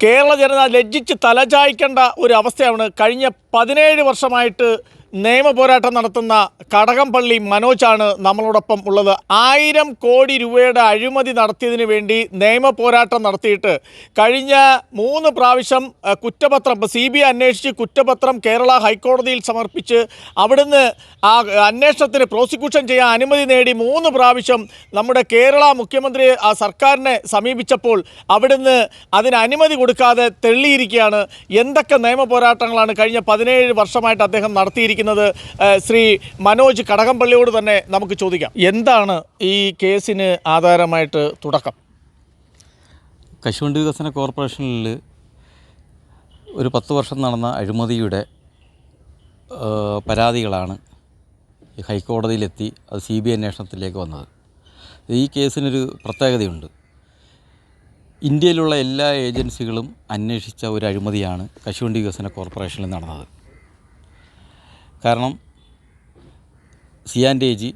കേരള ജനത ലജ്ജിച്ച് തലചായ്ക്കേണ്ട ഒരു അവസ്ഥയാണ് കഴിഞ്ഞ പതിനേഴ് വർഷമായിട്ട് നിയമ പോരാട്ടം നടത്തുന്ന കടകംപള്ളി മനോജാണ് നമ്മളോടൊപ്പം ഉള്ളത്. ആയിരം കോടി രൂപയുടെ അഴിമതി നടത്തിയതിന് വേണ്ടി നിയമ പോരാട്ടം നടത്തിയിട്ട് കഴിഞ്ഞ മൂന്ന് പ്രാവശ്യം കുറ്റപത്രം സി ബി ഐ അന്വേഷിച്ച് കുറ്റപത്രം കേരള ഹൈക്കോടതിയിൽ സമർപ്പിച്ച് അവിടുന്ന് ആ അന്വേഷണത്തിന് പ്രോസിക്യൂഷൻ ചെയ്യാൻ അനുമതി നേടി മൂന്ന് പ്രാവശ്യം നമ്മുടെ കേരള മുഖ്യമന്ത്രി ആ സർക്കാരിനെ സമീപിച്ചപ്പോൾ അവിടുന്ന് അതിന് അനുമതി കൊടുക്കാതെ തെള്ളിയിരിക്കുകയാണ് എന്തൊക്കെ നിയമ പോരാട്ടങ്ങളാണ് കഴിഞ്ഞ പതിനേഴ് വർഷമായിട്ട് അദ്ദേഹം നടത്തിയിരിക്കുന്നത്? ഏഹ് ശ്രീ മനോജ് കടകംപള്ളിയോട് തന്നെ നമുക്ക് ചോദിക്കാം. എന്താണ് ഈ കേസിന് ആധാരമായിട്ട് തുടക്കം? കശുവണ്ടി വികസന കോർപ്പറേഷനിൽ ഒരു പത്ത് വർഷം നടന്ന അഴിമതിയുടെ പരാതികളാണ് ഹൈക്കോടതിയിലെത്തി അത് സി ബി അന്വേഷണത്തിലേക്ക് വന്നത്. ഈ കേസിനൊരു പ്രത്യേകതയുണ്ട്. ഇന്ത്യയിലുള്ള എല്ലാ ഏജൻസികളും അന്വേഷിച്ച ഒരു അഴിമതിയാണ് കശുവണ്ടി വികസന കോർപ്പറേഷനിൽ നടന്നത്. കാരണം സി ആൻഡ് എ ജി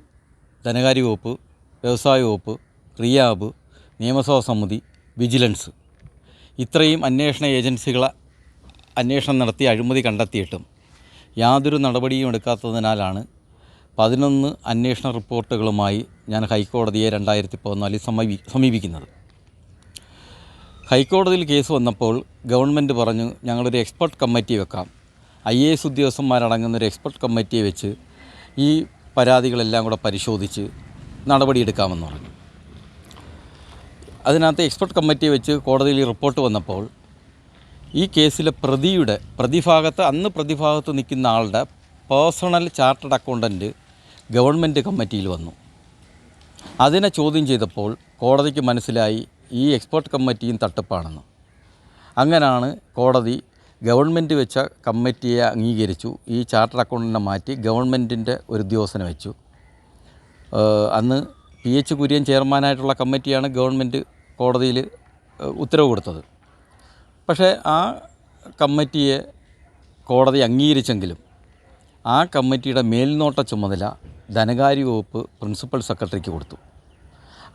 ധനകാര്യ വകുപ്പ് വ്യവസായ വകുപ്പ് റിയാബ് നിയമസഭാ സമിതി വിജിലൻസ്. ഇത്രയും അന്വേഷണ ഏജൻസികളെ അന്വേഷണം നടത്തി അഴിമതി കണ്ടെത്തിയിട്ടും യാതൊരു നടപടിയും എടുക്കാത്തതിനാലാണ് പതിനൊന്ന് അന്വേഷണ റിപ്പോർട്ടുകളുമായി ഞാൻ ഹൈക്കോടതിയെ രണ്ടായിരത്തി പതിനാലിൽ സമീപി സമീപിക്കുന്നത്. ഹൈക്കോടതിയിൽ കേസ് വന്നപ്പോൾ ഗവൺമെന്റ് പറഞ്ഞു ഞങ്ങളൊരു എക്സ്പെർട്ട് കമ്മിറ്റി വെക്കാം. ഐ എ എസ് ഉദ്യോഗസ്ഥന്മാരടങ്ങുന്ന ഒരു എക്സ്പെർട്ട് കമ്മിറ്റിയെ വെച്ച് ഈ പരാതികളെല്ലാം കൂടെ പരിശോധിച്ച് നടപടിയെടുക്കാമെന്ന് പറഞ്ഞു. അതിനകത്ത് എക്സ്പെർട്ട് കമ്മിറ്റിയെ വെച്ച് കോടതിയിൽ റിപ്പോർട്ട് വന്നപ്പോൾ ഈ കേസിലെ പ്രതിയുടെ പ്രതിഭാഗത്ത് അന്ന് പ്രതിഭാഗത്ത് നിൽക്കുന്ന ആളുടെ പേഴ്സണൽ ചാർട്ടേഡ് അക്കൗണ്ടന്റ് ഗവൺമെന്റ് കമ്മിറ്റിയിൽ വന്നു. അതിനെ ചോദ്യം ചെയ്തപ്പോൾ കോടതിക്ക് മനസ്സിലായി ഈ എക്സ്പേർട്ട് കമ്മിറ്റിയും തട്ടിപ്പാണെന്ന്. അങ്ങനെയാണ് കോടതി ഗവൺമെന്റ് വെച്ച കമ്മിറ്റിയെ അംഗീകരിച്ചു. ഈ ചാർട്ടർ അക്കൗണ്ടിനെ മാറ്റി ഗവൺമെന്റിന്റെ ഒരു ഉദ്യോഗസ്ഥനെ വെച്ചു. അന്ന് പി എച്ച് കുര്യൻ ചെയർമാനായിട്ടുള്ള കമ്മിറ്റിയാണ് ഗവൺമെന്റ് കോടതിയിൽ ഉത്തരവ് കൊടുത്തത്. പക്ഷേ ആ കമ്മിറ്റിയെ കോടതി അംഗീകരിച്ചെങ്കിലും ആ കമ്മിറ്റിയുടെ മേൽനോട്ട ചുമതല ധനകാര്യ വകുപ്പ് പ്രിൻസിപ്പൽ സെക്രട്ടറിക്ക് കൊടുത്തു.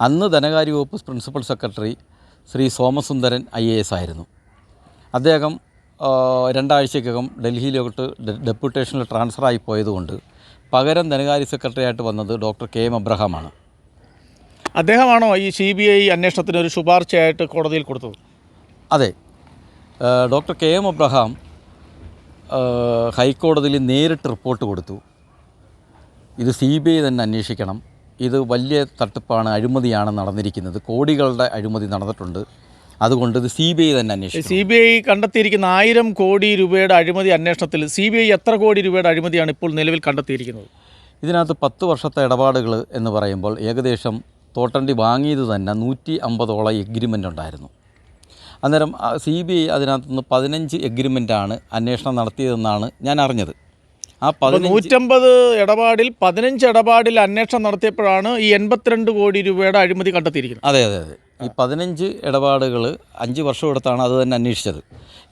അന്ന് ധനകാര്യ വകുപ്പ് principal secretary Shri Somasundaran I A S ആയിരുന്നു. അദ്ദേഹം ആ, രണ്ടാഴ്ചക്കകം ഡൽഹിയിലോട്ട് ഡെപ്യൂട്ടേഷനിൽ ട്രാൻസ്ഫറായി പോയതുകൊണ്ട് പകരം ധനകാര്യ സെക്രട്ടറി ആയിട്ട് വന്നത് ഡോക്ടർ കെ എം അബ്രഹാമാണ്. അദ്ദേഹമാണോ ഈ സി ബി ഐ അന്വേഷണത്തിന് ഒരു ശുപാർശയായിട്ട് കോടതിയിൽ കൊടുത്തത്? അതെ. ഡോക്ടർ കെ എം അബ്രഹാം ഹൈക്കോടതിയിൽ നേരിട്ട് റിപ്പോർട്ട് കൊടുത്തു. ഇത് സി ബി ഐ തന്നെ അന്വേഷിക്കണം. ഇത് വലിയ തട്ടിപ്പാണ് അഴിമതിയാണ് നടന്നിരിക്കുന്നത്. കോടികളുടെ അഴിമതി നടന്നിട്ടുണ്ട്. അതുകൊണ്ട് ഇത് സി ബി ഐ തന്നെ അന്വേഷിക്കും സി ബി ഐ കണ്ടെത്തിയിരിക്കുന്ന ആയിരം കോടി രൂപയുടെ അഴിമതി അന്വേഷണത്തിൽ സി ബി ഐ എത്ര കോടി രൂപയുടെ അഴിമതിയാണ് ഇപ്പോൾ നിലവിൽ കണ്ടെത്തിയിരിക്കുന്നത്? ഇതിനകത്ത് പത്ത് വർഷത്തെ ഇടപാടുകൾ എന്ന് പറയുമ്പോൾ ഏകദേശം തോട്ടണ്ടി വാങ്ങിയത് തന്നെ നൂറ്റി അമ്പതോളം എഗ്രിമെന്റ് ഉണ്ടായിരുന്നു. അന്നേരം സി ബി ഐ അതിനകത്തുനിന്ന് പതിനഞ്ച് എഗ്രിമെന്റാണ് അന്വേഷണം നടത്തിയതെന്നാണ് ഞാൻ അറിഞ്ഞത്. ആ നൂറ്റമ്പത് ഇടപാടിൽ പതിനഞ്ച് ഇടപാടിൽ അന്വേഷണം നടത്തിയപ്പോഴാണ് ഈ എൺപത്തിരണ്ട് കോടി രൂപയുടെ അഴിമതി കണ്ടെത്തിയിരിക്കുന്നത്. അതെ അതെ അതെ. ഈ പതിനഞ്ച് ഇടപാടുകൾ അഞ്ച് വർഷം എടുത്താണ് അത് തന്നെ അന്വേഷിച്ചത്.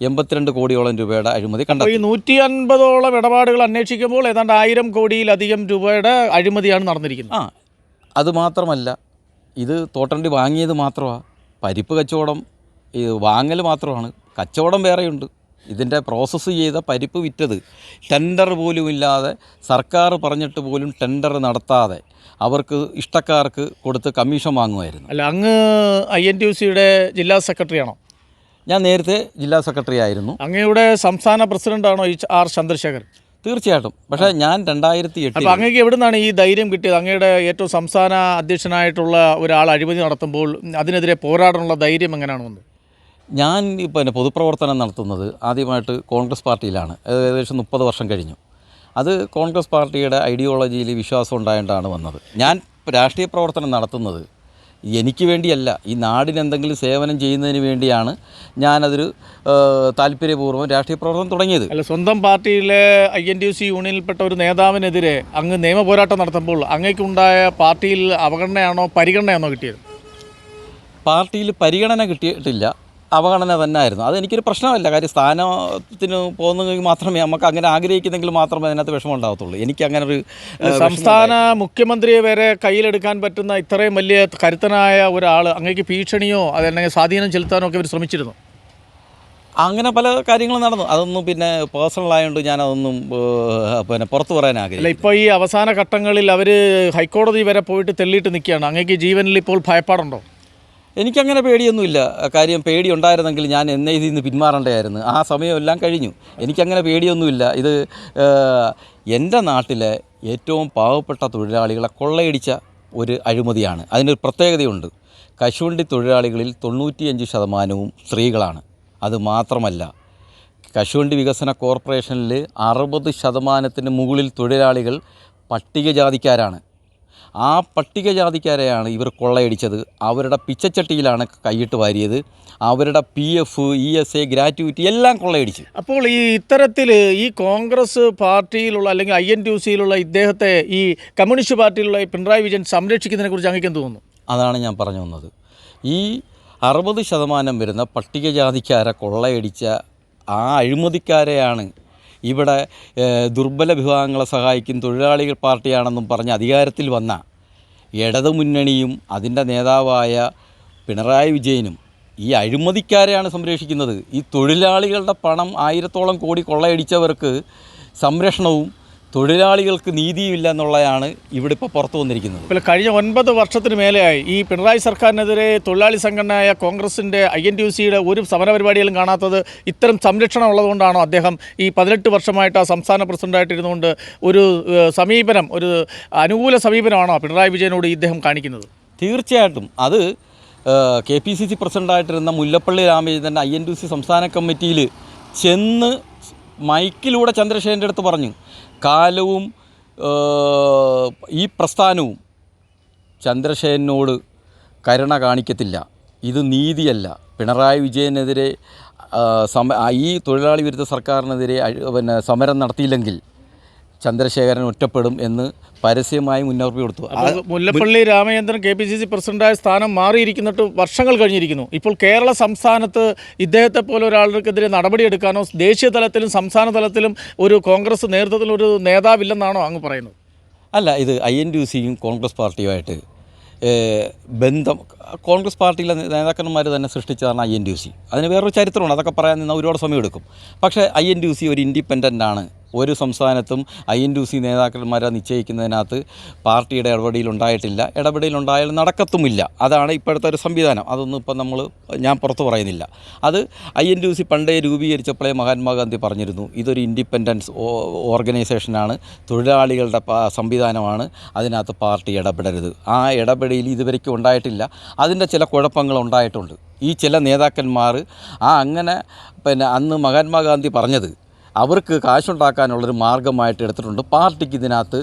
എൺപത്തിരണ്ട് കോടിയോളം രൂപയുടെ അഴിമതി കണ്ടത് ഈ നൂറ്റി അൻപതോളം ഇടപാടുകൾ അന്വേഷിക്കുമ്പോൾ ഏതാണ്ട് ആയിരം കോടിയിലധികം രൂപയുടെ അഴിമതിയാണ് നടന്നിരിക്കുന്നത്. ആ അത് മാത്രമല്ല ഇത് തോട്ടണ്ടി വാങ്ങിയത് മാത്രമാണ് പരിപ്പ് കച്ചവടം ഇത് വാങ്ങൽ മാത്രമാണ്. കച്ചവടം വേറെയുണ്ട്. ഇതിന്റെ പ്രോസസ്സ് ചെയ്ത പരിപ്പ് വിറ്റത്. ടെൻഡർ പോലും ഇല്ലാതെ സർക്കാർ പറഞ്ഞിട്ട് പോലും ടെൻഡർ നടത്താതെ അവർക്ക് ഇഷ്ടക്കാർക്ക് കൊടുത്ത് കമ്മീഷൻ വാങ്ങുമായിരുന്നു. അല്ല അങ്ങ് ഐ എൻ ടി യു സിയുടെ ജില്ലാ സെക്രട്ടറിയാണോ? ഞാൻ നേരത്തെ ജില്ലാ സെക്രട്ടറി ആയിരുന്നു. അങ്ങയുടെ സംസ്ഥാന പ്രസിഡന്റാണോ ഈ ആർ ചന്ദ്രശേഖർ തീർച്ചയായിട്ടും. പക്ഷേ ഞാൻ രണ്ടായിരത്തി എട്ട് അപ്പോൾ അങ്ങേക്ക് നിന്നാണ് ഈ ധൈര്യം കിട്ടിയത്? അങ്ങയുടെ ഏറ്റവും സംസ്ഥാന അധ്യക്ഷനായിട്ടുള്ള ഒരാൾ അഴിമതി നടത്തുമ്പോൾ അതിനെതിരെ പോരാടാനുള്ള ധൈര്യം എങ്ങനെയാണ് വന്നത് ഞാൻ പിന്നെ പൊതുപ്രവർത്തനം നടത്തുന്നത് ആദ്യമായിട്ട് കോൺഗ്രസ് പാർട്ടിയിലാണ്. ഏകദേശം മുപ്പത് വർഷം കഴിഞ്ഞു. അത് കോൺഗ്രസ് പാർട്ടിയുടെ ഐഡിയോളജിയിൽ വിശ്വാസം ഉണ്ടായിട്ടാണ് വന്നത്. ഞാൻ രാഷ്ട്രീയ പ്രവർത്തനം നടത്തുന്നത് എനിക്ക് വേണ്ടിയല്ല. ഈ നാടിന് എന്തെങ്കിലും സേവനം ചെയ്യുന്നതിന് വേണ്ടിയാണ് ഞാനതൊരു താല്പര്യപൂർവം രാഷ്ട്രീയ പ്രവർത്തനം തുടങ്ങിയത്. അല്ല സ്വന്തം പാർട്ടിയിലെ ഐ എൻ ടി സി യൂണിയനിൽപ്പെട്ട ഒരു നേതാവിനെതിരെ അങ്ങ് നിയമ പോരാട്ടം നടത്തുമ്പോൾ അങ്ങേക്കുണ്ടായ പാർട്ടിയിൽ അവഗണനയാണോ പരിഗണനയാണോ കിട്ടിയത്? പാർട്ടിയിൽ പരിഗണന കിട്ടിയിട്ടില്ല. അവഗണന തന്നെ ആയിരുന്നു അതെനിക്കൊരു പ്രശ്നമല്ല. കാര്യം സ്ഥാനത്തിന് പോകുന്നെങ്കിൽ മാത്രമേ നമുക്ക് അങ്ങനെ ആഗ്രഹിക്കുന്നെങ്കിൽ മാത്രമേ അതിനകത്ത് വിഷമം ഉണ്ടാകത്തുള്ളൂ എനിക്ക് അങ്ങനെ ഒരു സംസ്ഥാന മുഖ്യമന്ത്രിയെ വരെ കയ്യിലെടുക്കാൻ പറ്റുന്ന ഇത്രയും വലിയ കരുത്തനായ ഒരാൾ അങ്ങേക്ക് ഭീഷണിയോ അതല്ലെങ്കിൽ സ്വാധീനം ചെലുത്താനോ ഒക്കെ ഇവർ ശ്രമിച്ചിരുന്നു. അങ്ങനെ പല കാര്യങ്ങളും നടന്നു. അതൊന്നും പിന്നെ പേഴ്സണൽ ആയതുകൊണ്ട് ഞാൻ അതൊന്നും പിന്നെ പുറത്തു പറയാൻ ആഗ്രഹിക്കില്ല ആഗ്രഹിക്കും ഇപ്പോൾ ഈ അവസാന ഘട്ടങ്ങളിൽ അവർ ഹൈക്കോടതി വരെ പോയിട്ട് തെള്ളിയിട്ട് നിൽക്കുകയാണ്. അങ്ങേക്ക് ജീവനിൽ ഇപ്പോൾ ഭയപ്പാടുണ്ടോ? എനിക്കങ്ങനെ പേടിയൊന്നുമില്ല. കാര്യം പേടി ഉണ്ടായിരുന്നെങ്കിൽ ഞാൻ എന്നെ ഇതിൽ നിന്ന് പിന്മാറേണ്ടതായിരുന്നു. ആ സമയമെല്ലാം കഴിഞ്ഞു. എനിക്കങ്ങനെ പേടിയൊന്നുമില്ല. ഇത് എന്റെ നാട്ടിലെ ഏറ്റവും പാവപ്പെട്ട തൊഴിലാളികളെ കൊള്ളയടിച്ച ഒരു അഴിമതിയാണ്. അതിനൊരു പ്രത്യേകതയുണ്ട്. കശുവണ്ടി തൊഴിലാളികളിൽ തൊണ്ണൂറ്റിയഞ്ച് ശതമാനവും സ്ത്രീകളാണ്. അത് മാത്രമല്ല കശുവണ്ടി വികസന കോർപ്പറേഷനിൽ അറുപത് ശതമാനത്തിന് മുകളിൽ തൊഴിലാളികൾ പട്ടികജാതിക്കാരാണ്. ആ പട്ടികജാതിക്കാരെയാണ് ഇവർ കൊള്ളയടിച്ചത്. അവരുടെ പിച്ചച്ചട്ടിയിലാണ് കൈയിട്ട് വാരിയത്. അവരുടെ P F E S A gratuity എല്ലാം കൊള്ളയടിച്ചു. അപ്പോൾ ഈ ഇത്തരത്തിൽ ഈ കോൺഗ്രസ് പാർട്ടിയിലുള്ള അല്ലെങ്കിൽ ഐ എൻ ടി സിയിലുള്ള ഇദ്ദേഹത്തെ ഈ കമ്മ്യൂണിസ്റ്റ് പാർട്ടിയിലുള്ള ഈ പിണറായി വിജയൻ സംരക്ഷിക്കുന്നതിനെ കുറിച്ച് അങ്ങേക്ക് തോന്നുന്നു? അതാണ് ഞാൻ പറഞ്ഞു വന്നത്. ഈ അറുപത് ശതമാനം വരുന്ന പട്ടികജാതിക്കാരെ കൊള്ളയടിച്ച ആ അഴിമതിക്കാരെയാണ് ഇവിടെ ദുർബല വിഭാഗങ്ങളെ സഹായിക്കും തൊഴിലാളികൾ പാർട്ടിയാണെന്നും പറഞ്ഞ് അധികാരത്തിൽ വന്ന ഇടതുമുന്നണിയും അതിന്റെ നേതാവായ പിണറായി വിജയനും ഈ അഴിമതിക്കാരെയാണ് സംരക്ഷിക്കുന്നത്. ഈ തൊഴിലാളികളുടെ പണം ആയിരത്തോളം കോടി കൊള്ളയടിച്ചവർക്ക് സംരക്ഷണവും തൊഴിലാളികൾക്ക് നീതിയില്ല എന്നുള്ളതാണ് ഇവിടെ ഇപ്പോൾ പുറത്തു വന്നിരിക്കുന്നത്. ഇപ്പോൾ കഴിഞ്ഞ ഒൻപത് വർഷത്തിന് മേലെയായി ഈ പിണറായി സർക്കാരിനെതിരെ തൊഴിലാളി സംഘടനയായ കോൺഗ്രസിന്റെ ഐ എൻ ടി യു സിയുടെ ഒരു സമരപരിപാടികളും കാണാത്തത് ഇത്തരം സംരക്ഷണം ഉള്ളതുകൊണ്ടാണോ അദ്ദേഹം ഈ പതിനെട്ട് വർഷമായിട്ട് ആ സംസ്ഥാന പ്രസിഡന്റായിട്ടിരുന്നുകൊണ്ട് ഒരു സമീപനം ഒരു അനുകൂല സമീപനമാണോ പിണറായി വിജയനോട് ഇദ്ദേഹം കാണിക്കുന്നത്? തീർച്ചയായിട്ടും. അത് K P C C പ്രസിഡന്റായിട്ടിരുന്ന Mullappally Ramachandran I N T C സംസ്ഥാന കമ്മിറ്റിയിൽ ചെന്ന് മൈക്കിലൂടെ ചന്ദ്രശേഖരന്റെ അടുത്ത് പറഞ്ഞു. കാലവും ഈ പ്രസ്ഥാനവും ചന്ദ്രശേഖരനോട് കരുണ കാണിക്കത്തില്ല. ഇത് നീതിയല്ല. പിണറായി വിജയനെതിരെ സമ ഈ തൊഴിലാളി വിരുദ്ധ സർക്കാരിനെതിരെ പിന്നെ സമരം നടത്തിയില്ലെങ്കിൽ ചന്ദ്രശേഖരൻ ഒറ്റപ്പെടും എന്ന് പരസ്യമായി മുന്നറിയിപ്പ് കൊടുത്തു. Mullappally Ramachandran K P C C പ്രസിഡന്റായ സ്ഥാനം മാറിയിരിക്കുന്നിട്ട് വർഷങ്ങൾ കഴിഞ്ഞിരിക്കുന്നു. ഇപ്പോൾ കേരള സംസ്ഥാനത്ത് ഇദ്ദേഹത്തെ പോലെ ഒരാൾക്കെതിരെ നടപടിയെടുക്കാനോ ദേശീയ തലത്തിലും സംസ്ഥാന തലത്തിലും ഒരു കോൺഗ്രസ് നേതൃത്വത്തിൽ ഒരു നേതാവില്ലെന്നാണോ അങ്ങ് പറയുന്നത്? അല്ല ഇത് ഐ എൻ ഡി സിയും കോൺഗ്രസ് പാർട്ടിയുമായിട്ട് ബന്ധം കോൺഗ്രസ് പാർട്ടിയിലെ നേതാക്കന്മാർ തന്നെ സൃഷ്ടിച്ചതാണ് ഐ എൻ ഡി സി. അതിന് വേറൊരു ചരിത്രമുണ്ട്. അതൊക്കെ പറയാൻ നിന്നാൽ ഒരുപാട് സമയം എടുക്കും പക്ഷേ ഐ എൻ ഡി സി ഒരു ഇൻഡിപെൻഡന്റ് ആണ് ഒരു സംസ്ഥാനത്തും ഐ എൻ ഡു സി നേതാക്കന്മാരെ നിശ്ചയിക്കുന്നതിനകത്ത് പാർട്ടിയുടെ ഇടപെടൽ ഉണ്ടായാലും നടക്കത്തുമില്ല. അതാണ് ഇപ്പോഴത്തെ ഒരു സംവിധാനം. അതൊന്നും ഇപ്പം നമ്മൾ ഞാൻ പുറത്തു പറയുന്നില്ല. അത് ഐ എൻ ഡു സി പണ്ടേ രൂപീകരിച്ചപ്പോഴേ മഹാത്മാഗാന്ധി പറഞ്ഞിരുന്നു. ഇതൊരു ഇൻഡിപെൻഡൻസ് ഓർഗനൈസേഷനാണ്. തൊഴിലാളികളുടെ സംവിധാനമാണ്. അതിനകത്ത് പാർട്ടി ഇടപെടരുത്. ആ ഇടപെടലിൽ ഇതുവരയ്ക്കും ഉണ്ടായിട്ടില്ല. അതിന്റെ ചില കുഴപ്പങ്ങൾ ഉണ്ടായിട്ടുണ്ട്. ഈ ചില നേതാക്കന്മാർ ആ അങ്ങനെ പിന്നെ അന്ന് മഹാത്മാഗാന്ധി പറഞ്ഞത് അവർക്ക് കാശുണ്ടാക്കാനുള്ളൊരു മാർഗമായിട്ട് എടുത്തിട്ടുണ്ട്. പാർട്ടിക്ക് ഇതിനകത്ത്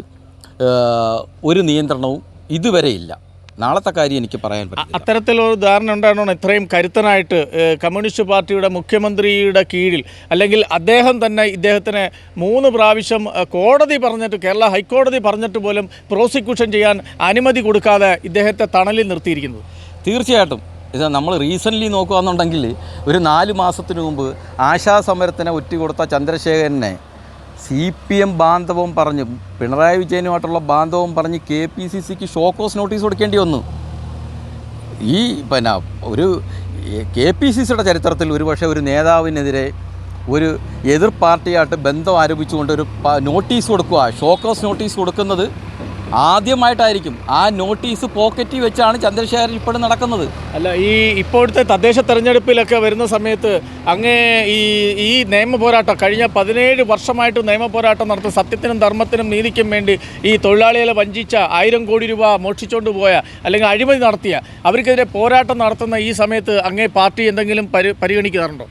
ഒരു നിയന്ത്രണവും ഇതുവരെ ഇല്ല. നാളത്തെ കാര്യം എനിക്ക് പറയാൻ പറ്റും അത്തരത്തിലൊരു ധാരണ ഉണ്ടാകണം ഇത്രയും കരുത്തനായിട്ട് കമ്മ്യൂണിസ്റ്റ് പാർട്ടിയുടെ മുഖ്യമന്ത്രിയുടെ കീഴിൽ അല്ലെങ്കിൽ അദ്ദേഹം തന്നെ ഇദ്ദേഹത്തിന് മൂന്ന് പ്രാവശ്യം കോടതി പറഞ്ഞിട്ട് കേരള ഹൈക്കോടതി പറഞ്ഞിട്ട് പോലും പ്രോസിക്യൂഷൻ ചെയ്യാൻ അനുമതി കൊടുക്കാതെ ഇദ്ദേഹത്തെ തണലിൽ നിർത്തിയിരിക്കുന്നത്. തീർച്ചയായിട്ടും. ഇത് നമ്മൾ റീസെന്റ്ലി നോക്കുകയാണെന്നുണ്ടെങ്കിൽ ഒരു നാല് മാസത്തിന് മുമ്പ് ആശാസമരത്തിനെ ഒറ്റുകൊടുത്ത ചന്ദ്രശേഖരനെ സി പി എം ബാന്ധവം പറഞ്ഞ് പിണറായി വിജയനുമായിട്ടുള്ള ബാന്ധവം പറഞ്ഞ് കെ പി സി സിക്ക് ഷോക്കോസ് നോട്ടീസ് കൊടുക്കേണ്ടി വന്നു. ഈ പിന്നെ ഒരു കെ പി സി സിയുടെ ചരിത്രത്തിൽ ഒരു പക്ഷേ ഒരു നേതാവിനെതിരെ ഒരു എതിർ പാർട്ടിയായിട്ട് ബന്ധം ആരോപിച്ചുകൊണ്ട് ഒരു നോട്ടീസ് കൊടുക്കുക ഷോക്കോസ് നോട്ടീസ് കൊടുക്കുന്നത് ആദ്യമായിട്ടായിരിക്കും ആ നോട്ടീസ് പോക്കറ്റിൽ വെച്ചാണ് ചന്ദ്രശേഖരൻ ഇപ്പോഴും നടക്കുന്നത്. അല്ല ഈ ഇപ്പോഴത്തെ തദ്ദേശ തെരഞ്ഞെടുപ്പിലൊക്കെ വരുന്ന സമയത്ത് അങ്ങേ ഈ ഈ നിയമ പോരാട്ടം കഴിഞ്ഞ പതിനേഴ് വർഷമായിട്ട് നിയമ പോരാട്ടം നടത്തുന്ന സത്യത്തിനും ധർമ്മത്തിനും നീതിക്കും വേണ്ടി ഈ തൊഴിലാളികളെ വഞ്ചിച്ച ആയിരം കോടി രൂപ മോഷ്ടിച്ചുകൊണ്ട് പോയ അല്ലെങ്കിൽ അഴിമതി നടത്തിയ അവർക്കെതിരെ പോരാട്ടം നടത്തുന്ന ഈ സമയത്ത് അങ്ങേ പാർട്ടി എന്തെങ്കിലും പരി പരിഗണിക്കാറുണ്ടോ?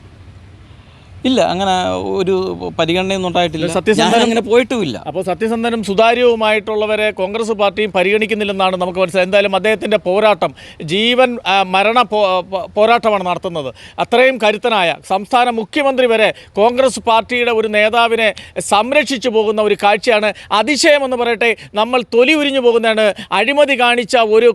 ഇല്ല അങ്ങനെ ഒരു പരിഗണനയൊന്നും ഉണ്ടായിട്ടില്ല. സത്യസന്ധനം അങ്ങനെ പോയിട്ടുമില്ല. അപ്പോൾ സത്യസന്ധനും സുതാര്യവുമായിട്ടുള്ളവരെ കോൺഗ്രസ് പാർട്ടിയും പരിഗണിക്കുന്നില്ലെന്നാണ് നമുക്ക് മനസ്സിലായത് എന്തായാലും അദ്ദേഹത്തിന്റെ പോരാട്ടം ജീവൻ മരണ പോരാട്ടമാണ് നടത്തുന്നത്. അത്രയും കരുത്തനായ സംസ്ഥാന മുഖ്യമന്ത്രി വരെ കോൺഗ്രസ് പാർട്ടിയുടെ ഒരു നേതാവിനെ സംരക്ഷിച്ചു പോകുന്ന ഒരു കാഴ്ചയാണ് അതിശയമെന്ന് പറയട്ടെ നമ്മൾ തൊലി ഉരിഞ്ഞു പോകുന്നതാണ്. അഴിമതി കാണിച്ച ഒരു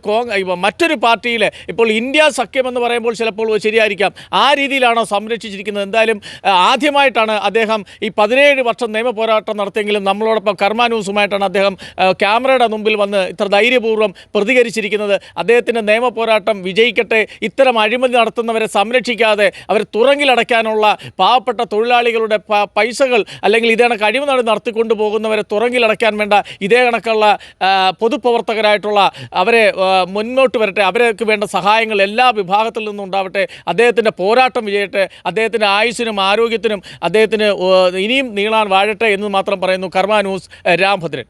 മറ്റൊരു പാർട്ടിയിലെ ഇപ്പോൾ ഇന്ത്യ സഖ്യം എന്ന് പറയുമ്പോൾ ചിലപ്പോൾ ശരിയായിരിക്കാം. ആ രീതിയിലാണോ സംരക്ഷിച്ചിരിക്കുന്നത്? എന്തായാലും ആദ്യമായിട്ടാണ് അദ്ദേഹം ഈ പതിനേഴ് വർഷം നിയമ പോരാട്ടം നടത്തിയെങ്കിലും നമ്മളോടൊപ്പം കർമാന്യൂസുമായിട്ടാണ് അദ്ദേഹം ക്യാമറയുടെ മുമ്പിൽ വന്ന് ഇത്ര ധൈര്യപൂർവം പ്രതികരിച്ചിരിക്കുന്നത്. അദ്ദേഹത്തിന്റെ നിയമ പോരാട്ടം വിജയിക്കട്ടെ ഇത്തരം അഴിമതി നടത്തുന്നവരെ സംരക്ഷിക്കാതെ അവരെ തുറങ്കിലടയ്ക്കാനുള്ള പാവപ്പെട്ട തൊഴിലാളികളുടെ പൈസകൾ അല്ലെങ്കിൽ ഇതേ കണക്ക് അഴിമതി നടത്തിക്കൊണ്ടു പോകുന്നവരെ തുറങ്കിലടയ്ക്കാൻ വേണ്ട ഇതേ കണക്കുള്ള പൊതുപ്രവർത്തകരായിട്ടുള്ള അവരെ മുന്നോട്ട് വരട്ടെ അവർക്ക് വേണ്ട സഹായങ്ങൾ എല്ലാ വിഭാഗത്തിൽ നിന്നും ഉണ്ടാവട്ടെ അദ്ദേഹത്തിന്റെ പോരാട്ടം വിജയട്ടെ അദ്ദേഹത്തിന്റെ ആയുസ്സിനും ആരോഗ്യത്തിനും അദ്ദേഹത്തിന് ഇനിയും നീളാൻ വാഴട്ടെ എന്ന് മാത്രം പറയുന്നു കർമ്മ ന്യൂസ് രാംഭദ്രൻ.